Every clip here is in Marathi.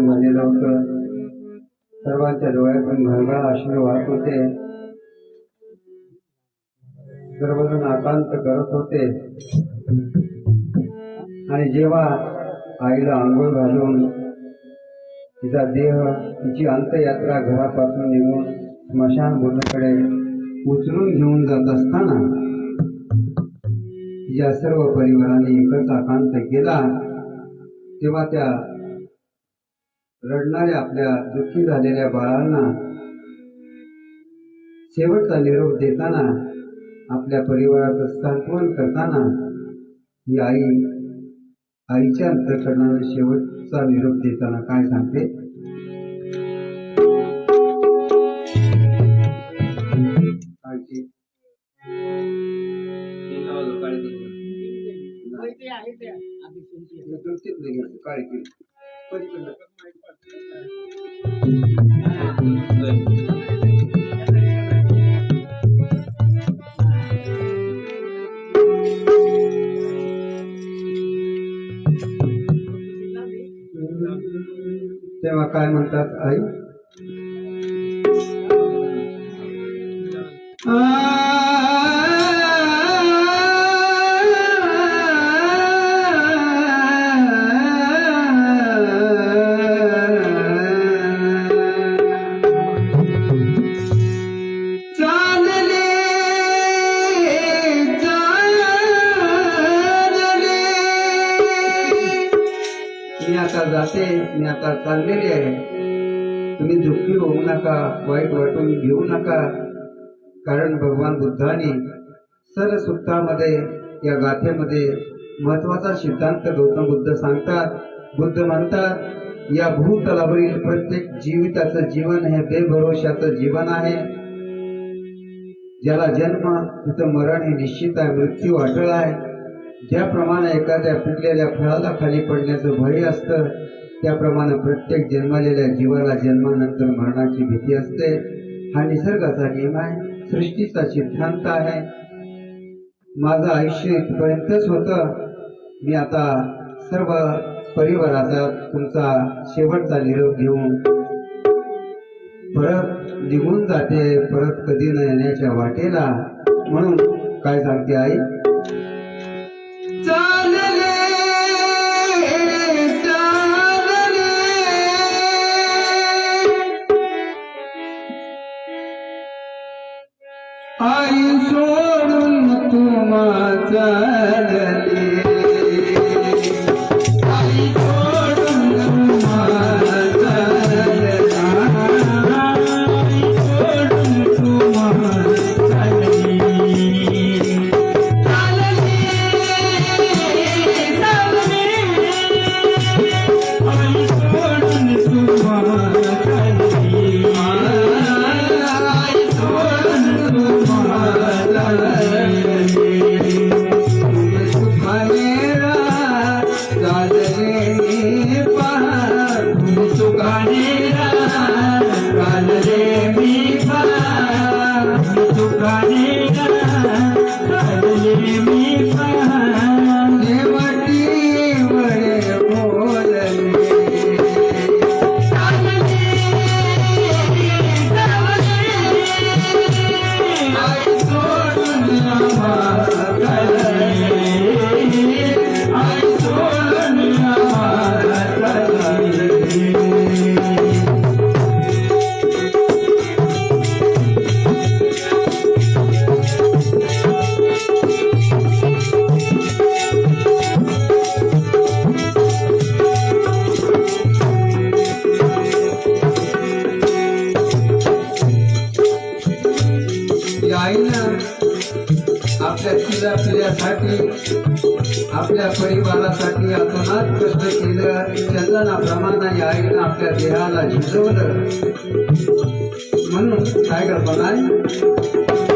निर्माण झालेलं होतं सर्वांच्या डोळ्यातून घळघळ अश्रू वाहत होते. सर्वजण आकांत करत होते. आणि जेव्हा आईला आंघोळ घालून तिचा देह तिची अंत्ययात्रा घरापासून निघून स्मशानभूमीकडे उचलून घेऊन जात असताना तिच्या सर्व परिवाराने एकच आकांत केला. तेव्हा त्या रडणाऱ्या आपल्या दुःखी झालेल्या बाळांना शेवटचा निरोप देताना आपल्या परिवाराचं सांत्वन करताना ही आई आईच्या अंतकरणानं शेवटचा निरोप देताना काय सांगते? आईची काय म्हणतात आई? चाललेली आहे. तुम्ही दुःखी होऊ नका वाईट वाटून घेऊ नका. कारण भगवान बुद्धाने सरसुत्तामध्ये या गाथेमध्ये महत्त्वाचा सिद्धांत गौतम बुद्ध सांगतात. बुद्ध म्हणतात या भूतलावरील प्रत्येक जीविताचं जीवन हे बेभरोशाचं जीवन आहे. ज्याला जन्म तिथं मरण हे निश्चित आहे मृत्यू अटळ आहे. ज्याप्रमाणे एखाद्या पिकलेल्या फळाला खाली पडण्याचं भय असतं त्याप्रमाणे प्रत्येक जन्मलेल्या जीवाला जन्मानंतर मरणाची भीती असते. हा निसर्गाचा नियम आहे. सृष्टीचा सिद्धांत आहे. माझं आयुष्य इथपर्यंतच होतं. मी आता सर्व परिवाराचा तुमचा शेवटचा निरोप घेऊन परत निघून जाते. परत कधी न येण्याच्या वाटेला. म्हणून काय सांगते आई? आई सोडून तू माझा आपल्या पिल्या आपल्या परिवारासाठी अतोनात कष्ट केलं. चंदनाप्रमाणे या आईनं आपल्या देहाला झिजवलं. म्हणून काय कल्पना आहे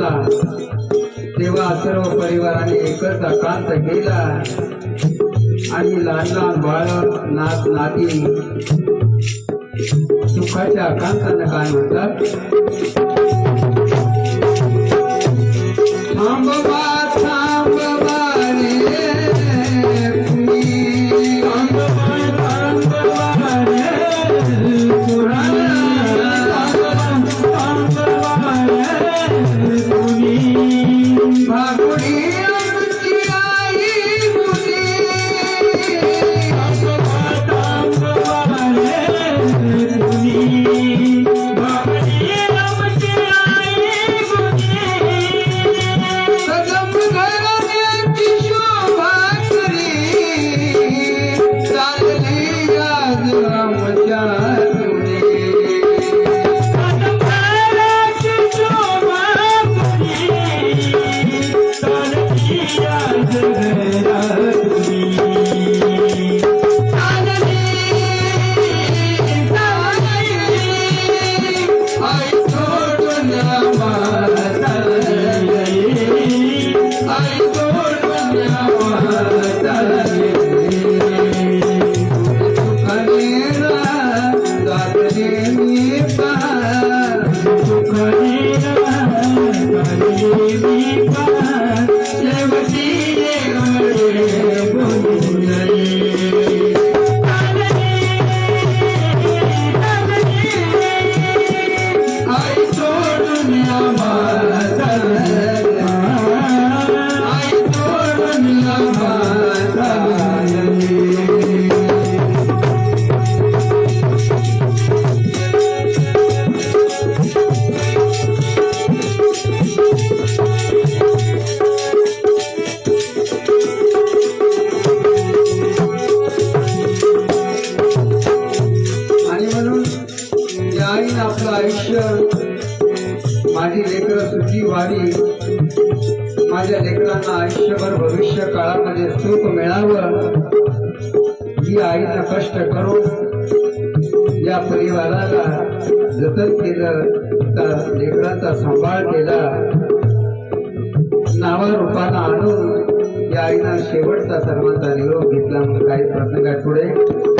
उचलला तेव्हा सर्व परिवाराने एकच आकांत केला. आणि लहान लहान बाळ नात नाती सुखाच्या एकांतानं काय म्हणतात? थांबवा आई आयुष्य माझी लेकर सुखी व्हावी. माझ्या लेकरांना आयुष्यभर भविष्य काळामध्ये सुख मिळावं. ही आईनं कष्ट करून या परिवाराला जतन केलं तर लेकरांचा सांभाळ केला. नावारूपानं आणून या आईनं शेवटचा सर्वांचा निरोप घेतला. म्हणून काही प्रसंगापुढे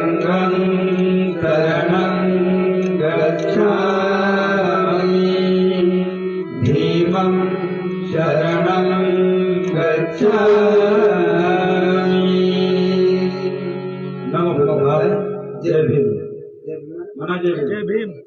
सङ्घं शरणं गच्छामि। भीमं शरणं गच्छामि नमो भगवान जय भीम। म्हणा जय भीम. जय भीम।